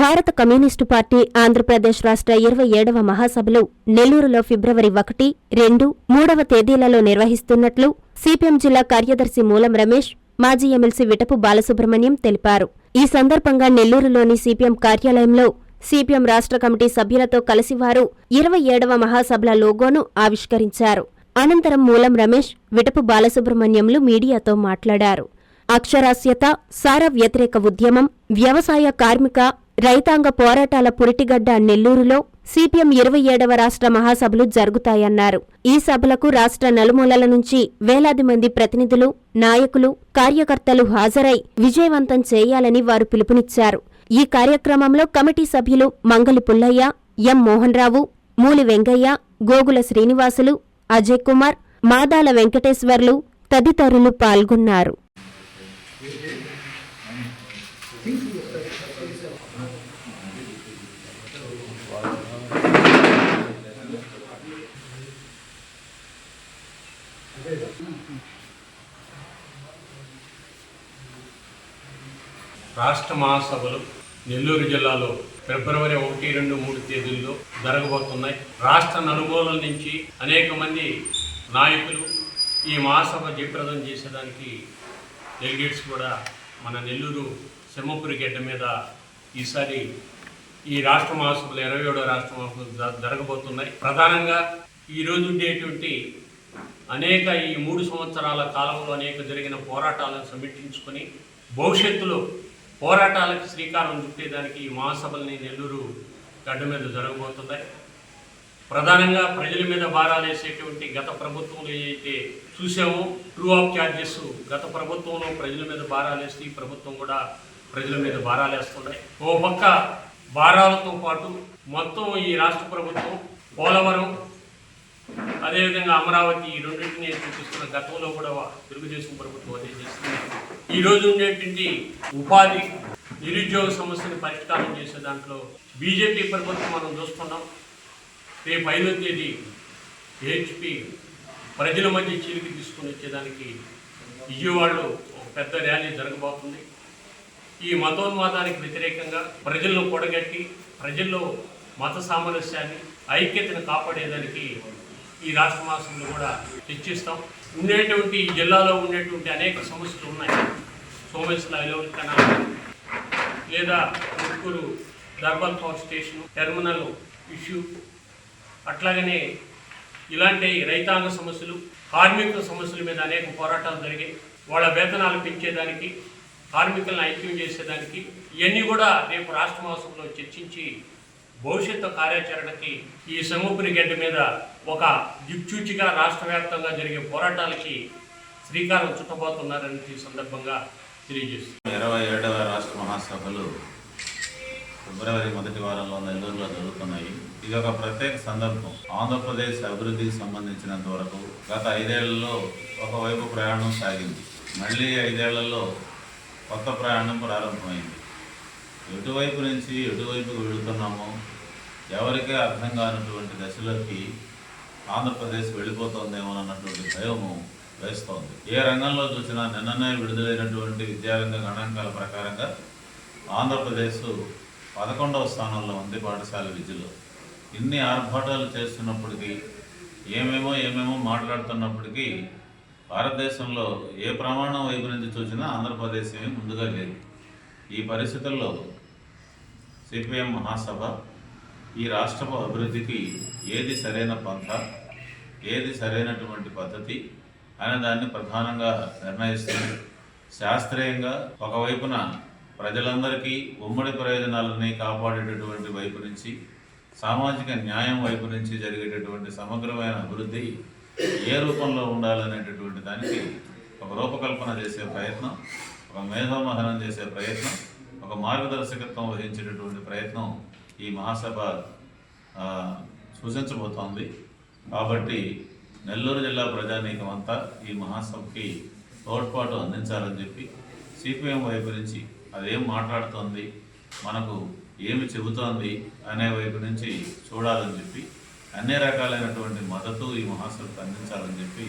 భారత communist party Andhra Pradesh రాష్ట్ర ఇరవై ఏడవ మహాసభలు నెల్లూరులో ఫిబ్రవరి ఒకటి రెండు మూడవ తేదీలలో నిర్వహిస్తున్నట్లు సిపిఎం జిల్లా కార్యదర్శి మూలం రమేష్ మాజీ ఎమ్మెల్సీ విటపు బాలసుబ్రహ్మణ్యం తెలిపారు. ఈ సందర్భంగా నెల్లూరులోని సిపిఎం కార్యాలయంలో సిపిఎం రాష్ట్ర కమిటీ సభ్యులతో కలిసి వారు ఇరవై ఏడవ మహాసభల లోగోను ఆవిష్కరించారు. అనంతరం మూలం రమేష్ విటపు బాలసుబ్రహ్మణ్యంలు మీడియాతో మాట్లాడారు. అక్షరాస్యత సార వ్యతిరేక ఉద్యమం వ్యవసాయ కార్మిక రైతాంగ పోరాటాల పురిటిగడ్డ నెల్లూరులో సిపిఎం ఇరవై ఏడవ రాష్ట్ర మహాసభలు జరుగుతాయన్నారు. ఈ సభలకు రాష్ట్ర నలుమూలల నుంచి వేలాది మంది ప్రతినిధులు నాయకులు కార్యకర్తలు హాజరై విజయవంతం చేయాలని వారు పిలుపునిచ్చారు. ఈ కార్యక్రమంలో కమిటీ సభ్యులు మంగలి పుల్లయ్య ఎం మోహన్రావు మూలి వెంగయ్య గోగుల శ్రీనివాసులు అజయ్ కుమార్ మాదాల వెంకటేశ్వర్లు తదితరులు పాల్గొన్నారు. రాష్ట్ర మహాసభలు నెల్లూరు జిల్లాలో ఫిబ్రవరి ఒకటి రెండు మూడు తేదీల్లో జరగబోతున్నాయి. రాష్ట్ర నలుమూలల నుంచి అనేక మంది నాయకులు ఈ మహాసభ జయప్రదం చేసేదానికి డెలిగేట్స్ కూడా మన నెల్లూరు సింహపురి గడ్డ మీద ఈసారి ఈ రాష్ట్ర మహాసభలు ఇరవై ఏడో రాష్ట్ర మహాసభలు జరగబోతున్నాయి. ప్రధానంగా ఈరోజు ఉండేటువంటి అనేక ఈ మూడు సంవత్సరాల కాలంలో అనేక జరిగిన పోరాటాలను సమీక్షించుకొని భవిష్యత్తులో పోరాటాలకు శ్రీకారం చుట్టేదానికి ఈ మహాసభల్ని నెల్లూరు గడ్డ మీద జరగబోతున్నాయి. ప్రధానంగా ప్రజల మీద భారాలేసేటువంటి గత ప్రభుత్వంలో ఏదైతే చూసామో ట్రూ ఆఫ్ ఛార్జెస్ గత ప్రభుత్వంలో ప్రజల మీద భారాలేస్తే ఈ ప్రభుత్వం కూడా ప్రజల మీద భారాలు వేస్తున్నాయి. ఓ పక్క భారాలతో పాటు మొత్తం ఈ రాష్ట్ర ప్రభుత్వం పోలవరం అదేవిధంగా అమరావతి ఈ రెండింటిని చూపిస్తున్న గతంలో కూడా తెలుగుదేశం ప్రభుత్వం అదే చేస్తుంది ఈ రోజు ఉండేటువంటి ఉపాధి నిరుద్యోగ సమస్యను పరిష్కారం చేసే దాంట్లో బీజేపీ ప్రభుత్వం మనం చూసుకున్నాం రేపు ఐదో తేదీ హెచ్పి ప్రజల మధ్య చీలికి తీసుకుని వచ్చేదానికి విజయవాడలో ఒక పెద్ద ర్యాలీ జరగబోతుంది. ఈ మతోన్మాదానికి వ్యతిరేకంగా ప్రజలను కూడగట్టి ప్రజల్లో మత సామరస్యాన్ని ఐక్యతను కాపాడేదానికి ఈ రాష్ట్ర మాసంలో కూడా చర్చిస్తాం ఉండేటువంటి జిల్లాలో ఉండేటువంటి అనేక సమస్యలు ఉన్నాయి. సోమేశ్వర ఐలవరి కెనాల్ లేదా ముగ్గురు దర్బల్ పవర్ స్టేషన్ టెర్మినల్ ఇష్యూ. అట్లాగనే ఇలాంటి రైతాంగ సమస్యలు కార్మికుల సమస్యల మీద అనేక పోరాటాలు జరిగాయి. వాళ్ళ వేతనాలు పెంచేదానికి కార్మికులను ఐక్యం చేసేదానికి ఇవన్నీ కూడా రేపు రాష్ట్ర మాసంలో చర్చించి భవిష్యత్తు కార్యాచరణకి ఈ సింహపురి గడ్డ మీద ఒక దిక్చూచిగా రాష్ట్ర వ్యాప్తంగా జరిగే పోరాటాలకి శ్రీకారం చుట్టబోతున్నారని ఈ సందర్భంగా తెలియజేస్తుంది. ఇరవై ఏడవ రాష్ట్ర మహాసభలు ఫిబ్రవరి మొదటి వారంలో నెల్లూరులో జరుగుతున్నాయి. ఇది ఒక ప్రత్యేక సందర్భం. ఆంధ్రప్రదేశ్ అభివృద్ధికి సంబంధించినంత వరకు గత ఐదేళ్ళలో ఒకవైపు ప్రయాణం సాగింది. మళ్ళీ ఐదేళ్ళలో కొత్త ప్రయాణం ప్రారంభమైంది. ఎటువైపు నుంచి ఎటువైపుకు వెళుతున్నామో ఎవరికే అర్థం కానటువంటి దశలోకి ఆంధ్రప్రదేశ్ వెళ్ళిపోతుందేమో అన్నటువంటి భయము వేస్తోంది. ఏ రంగంలో చూసినా నిన్ననే విడుదలైనటువంటి విద్యారంగ గణాంకాల ప్రకారంగా ఆంధ్రప్రదేశ్ పదకొండవ స్థానంలో ఉంది పాఠశాల విద్యలో. ఇన్ని ఆర్భాటాలు చేస్తున్నప్పటికీ ఏమేమో ఏమేమో మాట్లాడుతున్నప్పటికీ భారతదేశంలో ఏ ప్రమాణం వైపు నుంచి చూసినా ఆంధ్రప్రదేశ్ ఏమీ ముందుగా లేదు. ఈ పరిస్థితుల్లో సిపిఎం మహాసభ ఈ రాష్ట్రపు అభివృద్ధికి ఏది సరైన పంథ ఏది సరైనటువంటి పద్ధతి అనే దాన్ని ప్రధానంగా నిర్ణయిస్తుంది. శాస్త్రీయంగా ఒకవైపున ప్రజలందరికీ ఉమ్మడి ప్రయోజనాలని కాపాడేటటువంటి వైపు నుంచి సామాజిక న్యాయం వైపు నుంచి జరిగేటటువంటి సమగ్రమైన అభివృద్ధి ఏ రూపంలో ఉండాలనేటటువంటి దానికి ఒక రూపకల్పన చేసే ప్రయత్నం ఒక మేధోమహనం చేసే ప్రయత్నం ఒక మార్గదర్శకత్వం వహించేటటువంటి ప్రయత్నం ఈ మహాసభ సూచించబోతోంది కాబట్టి నెల్లూరు జిల్లా ప్రజానీకం అంతా ఈ మహాసభకి తోడ్పాటు అందించాలని చెప్పి సిపిఎం వైపు నుంచి అదేం మాట్లాడుతోంది మనకు ఏమి చెబుతోంది అనే వైపు నుంచి చూడాలని చెప్పి అన్ని రకాలైనటువంటి మద్దతు ఈ మహాసభకు అందించాలని చెప్పి